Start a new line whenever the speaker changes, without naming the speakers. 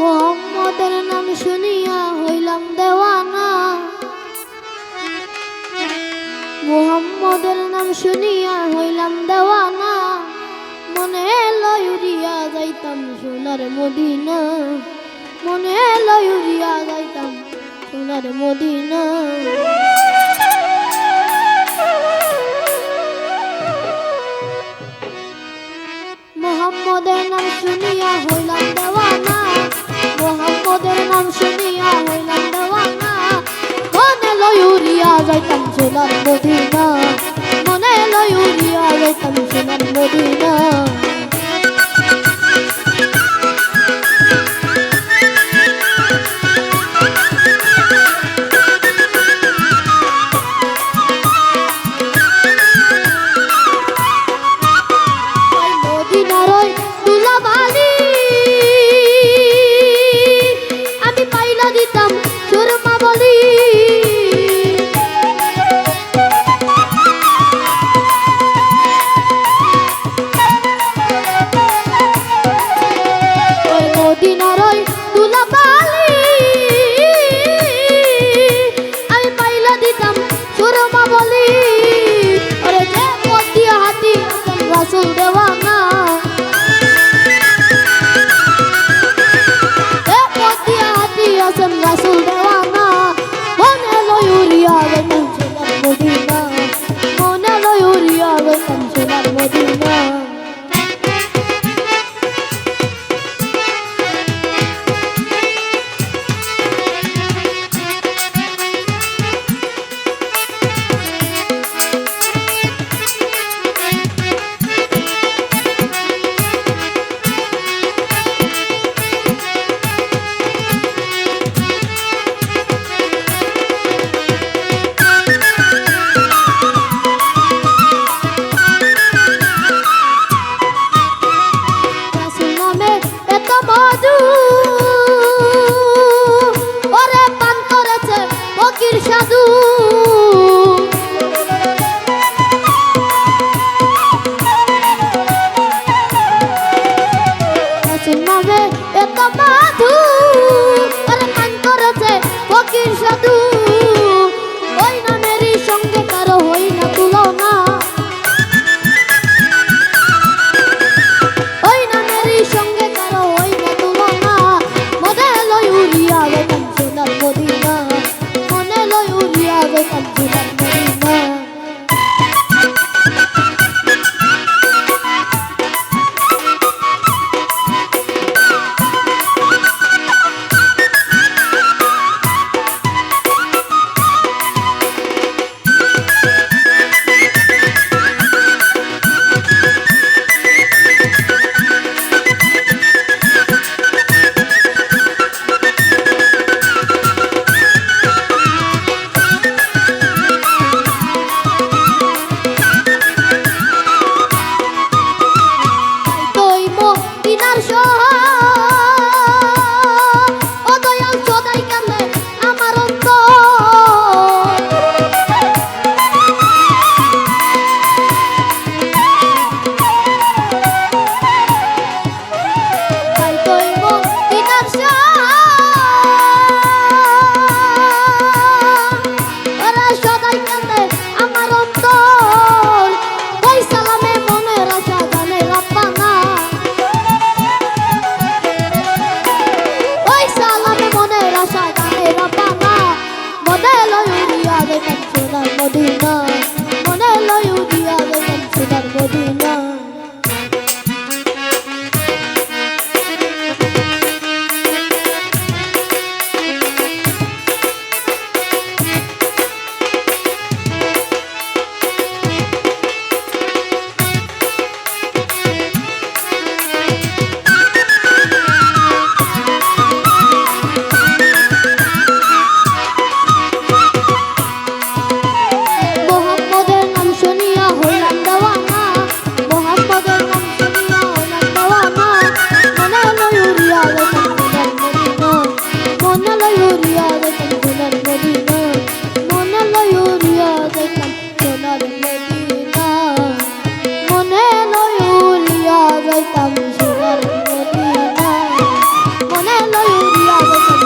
মোহাম্মদের নাম শুনিয়া হইলাম দেওয়ানা। মোহাম্মদের নাম শুনিয়া হইলাম দেওয়ানা। মনে লয়ুরিয়া যাইতাম সোনার মদিনা। মনে লয়ুরিয়া যাইতাম সোনার মদিনা। সোনার মদিনা মনে লয়ুরিয়া যাইতাম সোনার মদিনা দেওয়ানা মনে লয়ুরিয়া মধু। মনে ময়ূরিয়া বসে